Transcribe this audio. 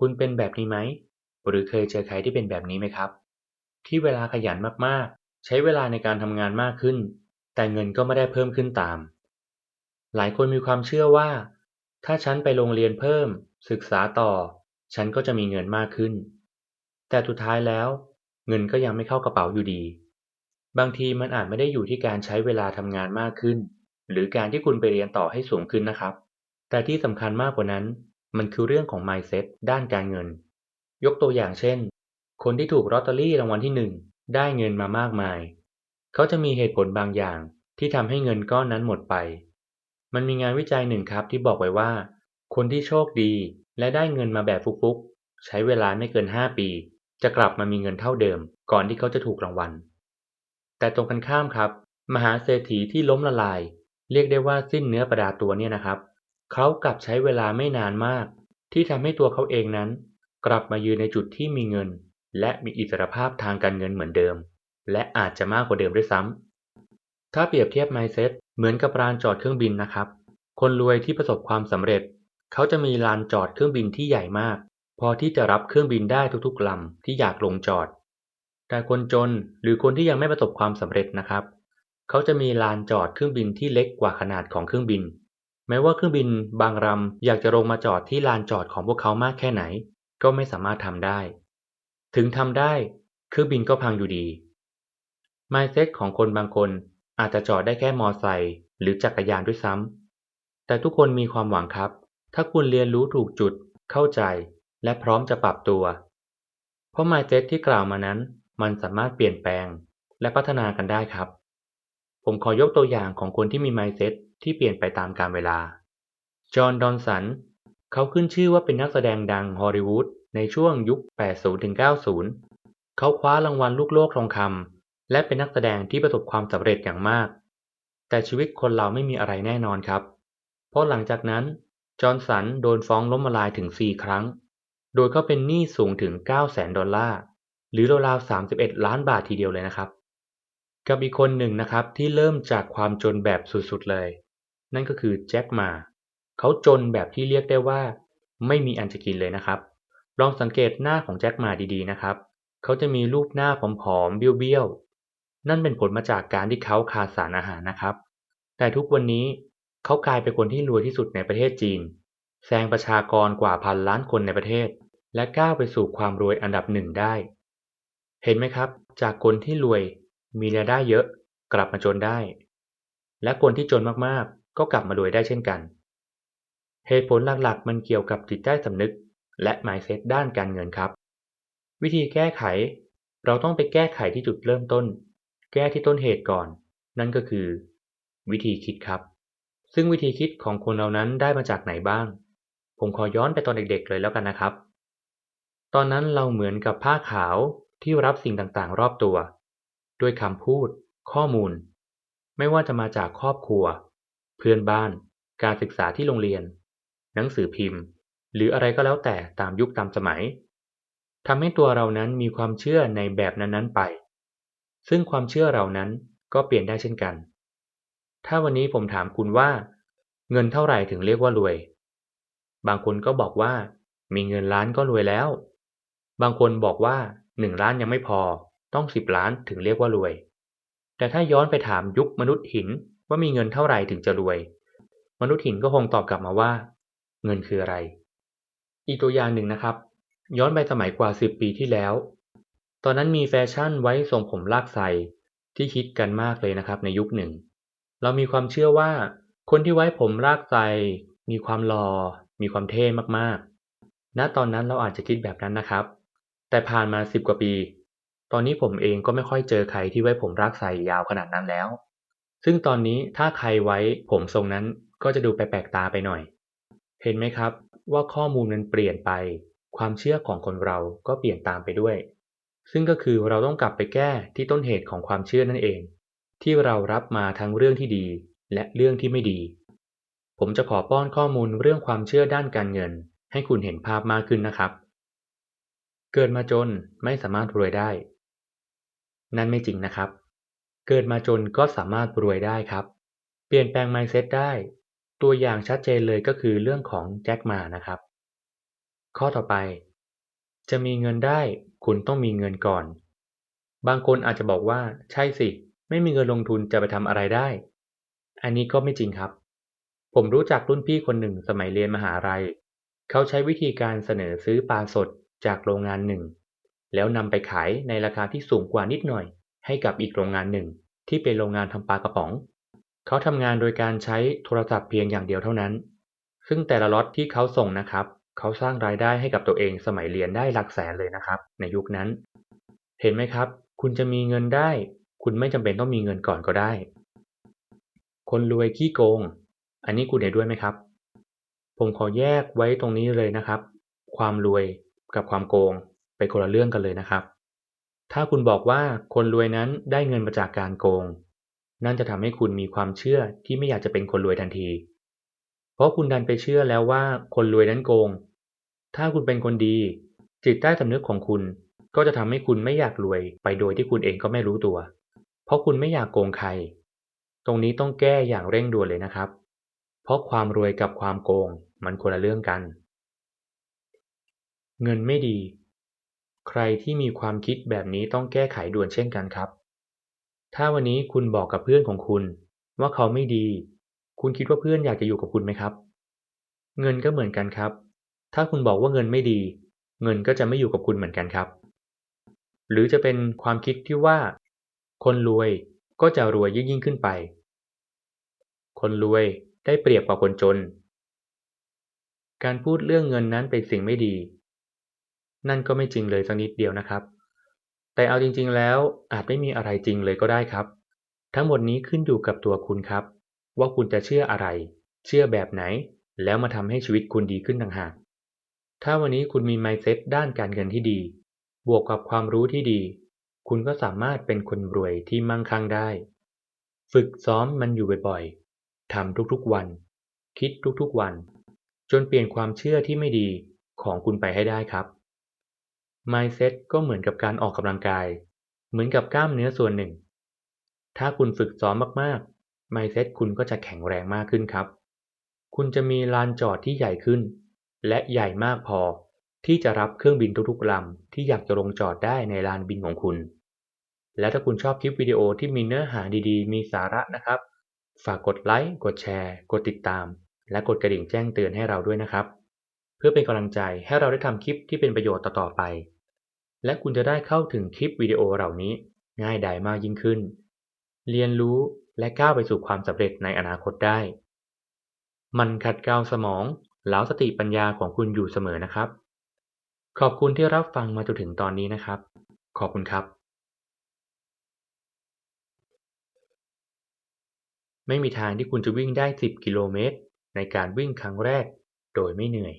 คุณเป็นแบบนี้ไหม หรือเคยเจอใครที่เป็นแบบนี้ไหมครับ ที่เวลาขยันมากๆ ใช้เวลาในการทำงานมากขึ้น แต่เงินก็ไม่ได้เพิ่มขึ้นตาม หลายคนมีความเชื่อว่า ถ้าฉันไปโรงเรียนเพิ่ม ศึกษาต่อ ฉันก็จะมีเงินมากขึ้น แต่สุดท้ายแล้ว เงินก็ยังไม่เข้ากระเป๋าอยู่ดี บางทีมันอาจไม่ได้อยู่ที่การใช้เวลาทำงานมากขึ้น หรือการที่คุณไปเรียนต่อให้สูงขึ้นนะครับ แต่ที่สำคัญมากกว่านั้น มันคือเรื่องของ mindset ด้านการเงิน ยกตัวอย่างเช่น คนที่ถูกลอตเตอรี่รางวัลที่หนึ่งได้เงินมามากมาย เขาจะมีเหตุผลบางอย่างที่ทำให้เงินก้อนนั้นหมดไป มันมีงานวิจัยหนึ่งครับที่บอกไว้ว่า คนที่โชคดีและได้เงินมาแบบฟุกๆ ใช้เวลาไม่เกิน 5 ปี จะกลับมามีเงินเท่าเดิม ก่อนที่เขาจะถูกรางวัล แต่ตรงกันข้ามครับ มหาเศรษฐีที่ล้มละลาย เรียกได้ว่าสิ้นเนื้อประดาตัวเนี่ยนะครับ เขากลับใช้เวลาไม่นานมาก ที่ทำให้ตัวเขาเองนั้น กลับมายืนในจุดที่มีเงิน และมีอิสรภาพทางการเงินเหมือนเดิม และอาจจะมากกว่าเดิมด้วยซ้ำถ้าเปรียบเทียบ mindset เหมือนกับลานจอดเครื่องบินนะครับ คนรวยที่ประสบความสำเร็จ เขาจะมีลานจอดเครื่องบินที่ใหญ่มาก พอที่จะรับเครื่องบินได้ทุกๆลำที่อยากลงจอด แต่คนจนหรือคนที่ยังไม่ประสบความสำเร็จนะครับ เขาจะมีลานจอดเครื่องบินที่เล็กกว่าขนาดของเครื่องบิน แม้ว่าเครื่องบินบางลำอยากจะลงมาจอดที่ลานจอดของพวกเขามากแค่ไหน ก็ไม่สามารถทำได้ ถึงทำได้ เครื่องบินก็พังอยู่ดี mindset ของคนบางคนอาจจะจอดได้แค่มอไซค์หรือจักรยานด้วยซ้ำ แต่ทุกคนมีความหวังครับ ถ้าคุณเรียนรู้ถูกจุด เข้าใจ และพร้อมจะปรับตัว เพราะ mindset ที่กล่าวมานั้น มันสามารถเปลี่ยนแปลง และพัฒนากันได้ครับ ผมขอยกตัวอย่างของคนที่มี mindset ที่เปลี่ยนไปตามกาลเวลา จอห์น ดอนสัน เขาขึ้นชื่อว่าเป็นนักแสดงดังฮอลลีวูดในช่วงยุค 80-90 เขาคว้ารางวัลลูกโลกทองคำและเป็นนักแสดงที่ประสบความสำเร็จอย่างมาก แต่ชีวิตคนเราไม่มีอะไรแน่นอนครับ เพราะหลังจากนั้น จอห์นสันโดนฟ้องล้มละลายถึง 4 ครั้ง โดยเขาเป็นหนี้สูงถึง 900,000 ดอลลาร์ หรือราวๆ 31 ล้านบาททีเดียวเลยนะครับ กับอีกคนหนึ่งนะครับที่เริ่มจากความจนแบบสุดๆเลย นั่นก็คือแจ็คมาเขาจนแบบที่เรียกได้ว่า ไม่มีอันจะกินเลยนะครับ ลองสังเกตหน้าของแจ็คมาดีๆนะครับ เขาจะมีรูปหน้าผอมๆเบี้ยวๆ นั่นเป็นผลมาจากการที่เขาขาดสารอาหารนะครับ แต่ทุกวันนี้เขากลายเป็นคนที่รวยที่สุดในประเทศจีนแซงประชากรกว่าพันล้านคนในประเทศ และก้าวไปสู่ความรวยอันดับหนึ่งได้ เห็นไหมครับ จากคนที่รวยมีรายได้เยอะกลับมาจนได้ และคนที่จนมากๆ ก็กลับมารวยได้เช่นกัน เหตุผลหลักๆ มันเกี่ยวกับจิตใต้สำนึก และ mindset ด้านการเงินครับ วิธีแก้ไข เราต้องไปแก้ไขที่จุดเริ่มต้น แก้ที่ต้นเหตุก่อน นั่นก็คือ วิธีคิดครับ ซึ่งวิธีคิดของคนเรานั้นได้มาจากไหนบ้าง ผมขอย้อนไปตอนเด็กๆ เลยแล้วกันนะครับ ตอนนั้นเราเหมือนกับผ้าขาวที่รับสิ่งต่างๆ รอบตัว ด้วยคำพูด ข้อมูล ไม่ว่าจะมาจากครอบครัว เพื่อนบ้าน การศึกษาที่โรงเรียน หนังสือพิมพ์ หรืออะไรก็แล้วแต่ตามยุคตามสมัยทำให้ตัวเรานั้นมีความเชื่อในแบบนั้นๆไป ซึ่งความเชื่อเรานั้นก็เปลี่ยนได้เช่นกัน ถ้าวันนี้ผมถามคุณว่า เงินเท่าไหร่ถึงเรียกว่ารวย บางคนก็บอกว่า มีเงินล้านก็รวยแล้ว บางคนบอกว่าหนึ่งล้านยังไม่พอ ต้องสิบล้านถึงเรียกว่ารวย แต่ถ้าย้อนไปถามยุคมนุษย์หิน ว่ามีเงินเท่าไหร่ถึงจะรวย มนุษย์หินก็คงตอบกลับมาว่า เงินคืออะไร อีกตัวอย่างหนึ่งนะครับ ย้อนไปสมัยกว่าสิบปีที่แล้ว ตอนนั้นมีแฟชั่นไว้ทรงผมลากไซที่คิดกันมากเลยนะครับในยุคหนึ่ง เรามีความเชื่อว่า คนที่ไว้ผมลากไซมีความหลอ่อมีความเท่มากๆ ณตอนนั้นเราอาจจะคิดแบบนั้นนะครับ แต่ผ่านมาสิบกว่าปี ตอนนี้ผมเองก็ไม่ค่อยเจอใครที่ไว้ผมลากไซยาวขนาดนั้นแล้ว ซึ่งตอนนี้ถ้าใครไว้ผมทรงนั้นก็จะดูแปลกๆตาไปหน่อย เห็นไหมครับว่าข้อมูลมันเปลี่ยนไป ความเชื่อของคนเราก็เปลี่ยนตามไปด้วย ซึ่งก็คือเราต้องกลับไปแก้ที่ต้นเหตุของความเชื่อนั่นเอง ที่เรารับมาทั้งเรื่องที่ดี และเรื่องที่ไม่ดี ผมจะขอป้อนข้อมูลเรื่องความเชื่อด้านการเงิน ให้คุณเห็นภาพมากขึ้นนะครับ เกิดมาจนไม่สามารถรวยได้ นั่นไม่จริงนะครับ เกิดมาจนก็สามารถรวยได้ครับ เปลี่ยนแปลง mindset ได้ ตัวอย่างชัดเจนเลยก็คือเรื่องของแจ็คมานะครับ ข้อต่อไป จะมีเงินได้คุณต้องมีเงินก่อน บางคนอาจจะบอกว่าใช่สิ ไม่มีเงินลงทุนจะไปทำอะไรได้ อันนี้ก็ไม่จริงครับ ผมรู้จักรุ่นพี่คนหนึ่งสมัยเรียนมหาลัย เขาใช้วิธีการเสนอซื้อปลาสดจากโรงงานหนึ่ง แล้วนำไปขายในราคาที่สูงกว่านิดหน่อย ให้กับอีกโรงงานหนึ่ง ที่เป็นโรงงานทำปลากระป๋อง เขาทำงานโดยการใช้โทรศัพท์เพียงอย่างเดียวเท่านั้น ซึ่งแต่ละล็อตที่เขาส่งนะครับ เขาสร้างรายได้ให้กับตัวเองสมัยเรียนได้หลักแสนเลยนะครับ ในยุคนั้น เห็นไหมครับ คุณจะมีเงินได้ คุณไม่จำเป็นต้องมีเงินก่อนก็ได้ คนรวยขี้โกง อันนี้คุณเห็นด้วยไหมครับ ผมขอแยกไว้ตรงนี้เลยนะครับ ความรวยกับความโกงเป็นคนละเรื่องกันเลยนะครับ ถ้าคุณบอกว่าคนรวยนั้นได้เงินมาจากการโกง นั่นจะทำให้คุณมีความเชื่อที่ไม่อยากจะเป็นคนรวยทันที เพราะคุณดันไปเชื่อแล้วว่าคนรวยนั้นโกง ถ้าคุณเป็นคนดี จิตใต้สำนึกของคุณก็จะทำให้คุณไม่อยากรวยไปโดยที่คุณเองก็ไม่รู้ตัว เพราะคุณไม่อยากโกงใคร ตรงนี้ต้องแก้อย่างเร่งด่วนเลยนะครับ เพราะความรวยกับความโกงมันคนละเรื่องกัน เงินไม่ดี ใครที่มีความคิดแบบนี้ต้องแก้ไขด่วนเช่นกันครับ ถ้าวันนี้คุณบอกกับเพื่อนของคุณ ว่าเขาไม่ดี คุณคิดว่าเพื่อนอยากจะอยู่กับคุณไหมครับ เงินก็เหมือนกันครับ ถ้าคุณบอกว่าเงินไม่ดี เงินก็จะไม่อยู่กับคุณเหมือนกันครับ หรือจะเป็นความคิดที่ว่า คนรวยก็จะรวยยิ่งยิ่งขึ้นไป คนรวยได้เปรียบกว่าคนจน การพูดเรื่องเงินนั้นเป็นสิ่งไม่ดี นั่นก็ไม่จริงเลยสักนิดเดียวนะครับ แต่เอาจริงๆแล้วอาจไม่มีอะไรจริงเลยก็ได้ครับ ทั้งหมดนี้ขึ้นอยู่กับตัวคุณครับ ว่าคุณจะเชื่ออะไร เชื่อแบบไหน แล้วมาทำให้ชีวิตคุณดีขึ้นต่างหาก ถ้าวันนี้คุณมี mindset ด้านการเงินที่ดี บวกกับความรู้ที่ดี คุณก็สามารถเป็นคนรวยที่มั่งคั่งได้ ฝึกซ้อมมันอยู่บ่อยๆทำทุกๆวัน คิดทุกๆวัน จนเปลี่ยนความเชื่อที่ไม่ดีของคุณไปให้ได้ครับ mindset ก็เหมือนกับการออกกำลังกาย เหมือนกับกล้ามเนื้อส่วนหนึ่ง ถ้าคุณฝึกซ้อมมากๆ mindset คุณก็จะแข็งแรงมากขึ้นครับ คุณจะมีลานจอดที่ใหญ่ขึ้น และใหญ่มากพอที่จะรับเครื่องบินทุกๆลำที่อยากจะลงจอดได้ในลานบินของคุณ และถ้าคุณชอบคลิปวิดีโอที่มีเนื้อหาดีๆ มีสาระนะครับ ฝากกดไลค์ กดแชร์ กดติดตาม และกดกระดิ่งแจ้งเตือนให้เราด้วยนะครับ พื่อเป็นกำลังใจให้เราได้ทำคลิปที่เป็นประโยชน์ต่อๆไป และคุณจะได้เข้าถึงคลิปวิดีโอเหล่านี้ง่ายดายมากยิ่งขึ้น เรียนรู้และก้าวไปสู่ความสำเร็จในอนาคตได้ มันขัดเกลาสมองเล้าสติปัญญาของคุณอยู่เสมอนะครับ ขอบคุณที่รับฟังมาจนถึงตอนนี้นะครับ ขอบคุณครับ ไม่มีทางที่คุณจะวิ่งได้ 10 กิโลเมตรในการวิ่งครั้งแรกโดยไม่เหนื่อย